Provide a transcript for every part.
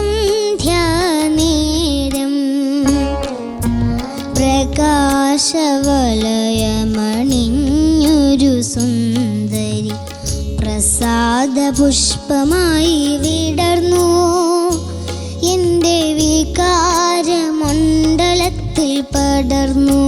സന്ധ്യാനേരം പ്രകാശവലയമണിഞ്ഞൊരു സുന്ദരി പ്രസാദപുഷ്പമായി വിടർന്നു. എന്റെ വികാരമണ്ഡലത്തിൽ പടർന്നു.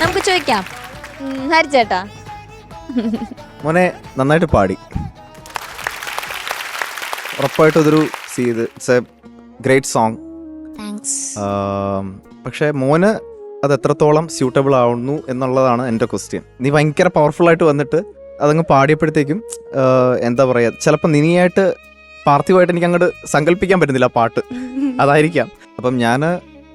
നമുക്ക് ചോദിക്കാം. ഹരിച്ചേട്ടാ. മോനെ നന്നായിട്ട് പാടി. ഉറപ്പായിട്ടും ഇതൊരു സീ ഇത് ഇറ്റ്സ് എ ഗ്രേറ്റ് സോങ്. പക്ഷേ മോന് അത് എത്രത്തോളം സ്യൂട്ടബിൾ ആവുന്നു എന്നുള്ളതാണ് എന്റെ ക്വസ്റ്റ്യൻ. നീ ഭയങ്കര പവർഫുൾ ആയിട്ട് വന്നിട്ട് അതങ്ങ് പാടിയപ്പോഴത്തേക്കും എന്താ പറയുക ചിലപ്പോൾ നിനിയായിട്ട് പാർത്ഥിവമായിട്ട് എനിക്ക് അങ്ങോട്ട് സങ്കല്പിക്കാൻ പറ്റുന്നില്ല പാട്ട്. അതായിരിക്കാം. അപ്പം ഞാൻ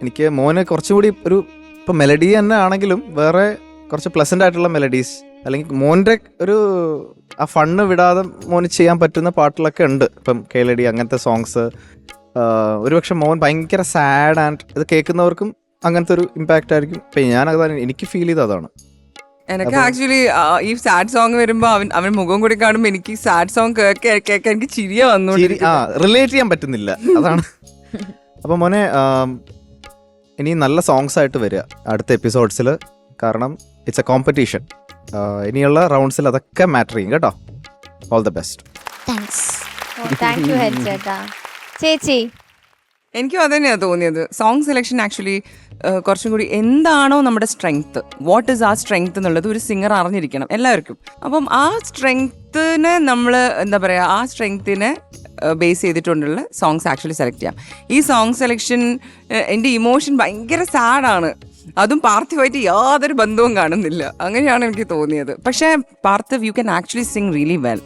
എനിക്ക് മോന് കുറച്ചുകൂടി ഒരു ഇപ്പം മെലഡി തന്നെ ആണെങ്കിലും വേറെ കുറച്ച് പ്ലസന്റ് ആയിട്ടുള്ള മെലഡീസ് അല്ലെങ്കിൽ മോന്റെ ഒരു ആ ഫണ്ണ് വിടാതെ മോന് ചെയ്യാൻ പറ്റുന്ന പാട്ടുകളൊക്കെ ഉണ്ട്. ഇപ്പം കേളടി അങ്ങനത്തെ സോങ്സ് ഒരുപക്ഷെ മോൻ ഭയങ്കര സാഡ് ആൻഡ് ഇത് കേൾക്കുന്നവർക്കും അങ്ങനത്തെ ഒരു ഇമ്പാക്റ്റ് ആയിരിക്കും. ഇപ്പം ഞാൻ അതാണ് എനിക്ക് ഫീൽ ചെയ്ത് അതാണ്. എനിക്ക് ആക്ച്വലി ഈ സാഡ് സോങ് വരുമ്പോ അവൻ അവൻ മുഖം കൂടി കാണുമ്പോ എനിക്ക് സാഡ് സോങ് കേൾക്കാൻ എനിക്ക് ചിരിയ വന്നു റിലേറ്റ് ചെയ്യാൻ പറ്റുന്നില്ല. അതാണ്. അപ്പൊ മോനെ ഇനി നല്ല സോങ്സ് ആയിട്ട് വരിക അടുത്ത എപ്പിസോഡ്സിൽ കാരണം ഇറ്റ്സ് എ കോമ്പറ്റീഷൻ ഇനിയുള്ള റൗണ്ട്സിൽ അതൊക്കെ മാറ്റർ ചെയ്യും കേട്ടോ. ഓൾ ദ ബെസ്റ്റ് ചേച്ചി? എനിക്കും അത് തന്നെയാണ് തോന്നിയത്. സോങ് സെലക്ഷൻ ആക്ച്വലി കുറച്ചും കൂടി എന്താണോ നമ്മുടെ സ്ട്രെങ്ത് വാട്ട് ഇസ് ആ സ്ട്രെങ്ത് എന്നുള്ളത് ഒരു സിംഗർ അറിഞ്ഞിരിക്കണം എല്ലാവർക്കും. അപ്പം ആ സ്ട്രെങ്ത്തിനെ നമ്മൾ എന്താ പറയുക ആ സ്ട്രെങ്ത്തിനെ ബേസ് ചെയ്തിട്ടുള്ള സോങ്സ് ആക്ച്വലി സെലക്ട് ചെയ്യാം. ഈ സോങ് സെലക്ഷൻ എന്റെ ഇമോഷൻ ഭയങ്കര സാഡാണ് അതും പാർത്ഥിവായിട്ട് യാതൊരു ബന്ധവും കാണുന്നില്ല. അങ്ങനെയാണ് എനിക്ക് തോന്നിയത്. പക്ഷേ Parthiv you can actually sing really well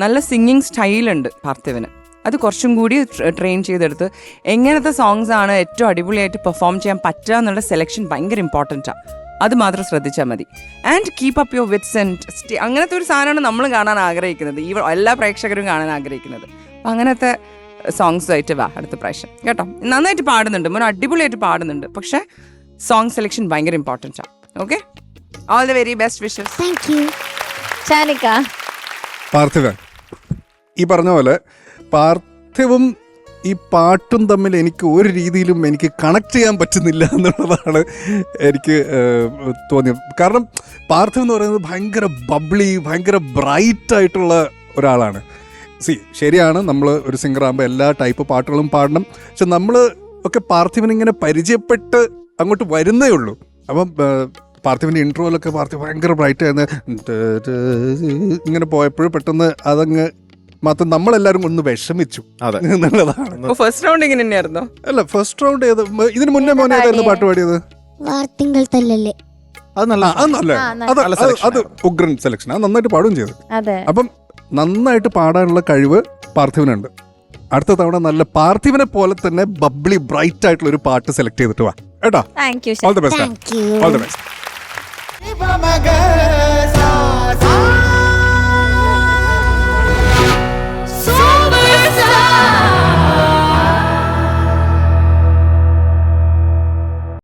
നല്ല സിംഗിങ് സ്റ്റൈലുണ്ട് പാർത്ഥിവിന്. അത് കുറച്ചും കൂടി ട്രെയിൻ ചെയ്തെടുത്ത് എങ്ങനത്തെ സോങ്സ് ആണ് ഏറ്റവും അടിപൊളിയായിട്ട് പെർഫോം ചെയ്യാൻ പറ്റുക എന്നുള്ള സെലക്ഷൻ ഭയങ്കര ഇമ്പോർട്ടന്റാണ് അത് മാത്രം ശ്രദ്ധിച്ചാൽ മതി. And keep up your wits and അങ്ങനത്തെ ഒരു സാധനമാണ് നമ്മൾ കാണാൻ ആഗ്രഹിക്കുന്നത്. ഈ എല്ലാ പ്രേക്ഷകരും കാണാൻ ആഗ്രഹിക്കുന്നത്. അപ്പം അങ്ങനത്തെ സോങ്സ് ആയിട്ട് വാ അടുത്ത പ്രാവശ്യം. കേട്ടോ? നന്നായിട്ട് പാടുന്നുണ്ട് മോൻ അടിപൊളിയായിട്ട് പാടുന്നുണ്ട്. പക്ഷേ സോങ് സെലക്ഷൻ ഭയങ്കര ഇമ്പോർട്ടന്റ് ആണ് okay all the very best wishes thank you Shanika Parthivan ഈ പറഞ്ഞ പോലെ പാർത്ഥിവും ഈ പാട്ടും തമ്മിൽ എനിക്ക് ഒരു രീതിയിലും എനിക്ക് കണക്ട് ചെയ്യാൻ പറ്റുന്നില്ല എന്നുള്ളതാണ് എനിക്ക് തോന്നിയത്. കാരണം പാർത്ഥിവ് എന്ന് പറയുന്നത് ഭയങ്കര ബബ്ലി ഭയങ്കര ബ്രൈറ്റ് ആയിട്ടുള്ള ഒരാളാണ്. സി ശരിയാണ്. നമ്മൾ ഒരു സിംഗർ ആകുമ്പോൾ എല്ലാ ടൈപ്പ് പാട്ടുകളും പാടണം. പക്ഷെ നമ്മൾ ഒക്കെ പാർത്ഥിവൻ ഇങ്ങനെ പരിചയപ്പെട്ട് അങ്ങോട്ട് വരുന്നേ ഉള്ളൂ. അപ്പം പാർത്ഥിവിന്റെ ഇൻട്രോയിലൊക്കെ പാർത്ഥിവ് ഭയങ്കര ബ്രൈറ്റ് ആയിരുന്നു. ഇങ്ങനെ പോയപ്പോഴും പെട്ടെന്ന് അതങ്ങ് മാത്രം നമ്മളെല്ലാവരും ഒന്ന് വിഷമിച്ചു അതെ. എന്നുള്ളതാണ്. ഫസ്റ്റ് റൗണ്ട് ഇങ്ങനെ തന്നെയായിരുന്നോ? അല്ല ഫസ്റ്റ് റൗണ്ട് ഏത്? ഇതിന് മുന്നേ മോനെ ഏതായിരുന്നു പാട്ട് പാടിയത്? വാർത്തിങ്കൾ തല്ലല്ലേ. അത് നല്ല അത് നല്ല. അത് അത് ഉഗ്രൻ സെലക്ഷൻ അത് നന്നായിട്ട് പാടുകയും ചെയ്തു. അതെ. അപ്പം നന്നായിട്ട് പാടാനുള്ള കഴിവ് പാർത്ഥിവനുണ്ട്. അടുത്ത തവണ നല്ല പാർത്ഥിവനെ പോലെ തന്നെ ബബ്ലി ബ്രൈറ്റ് ആയിട്ടുള്ള ഒരു പാട്ട് സെലക്ട് ചെയ്തിട്ട് വാ. കേട്ടോ? Thank you all the best all the best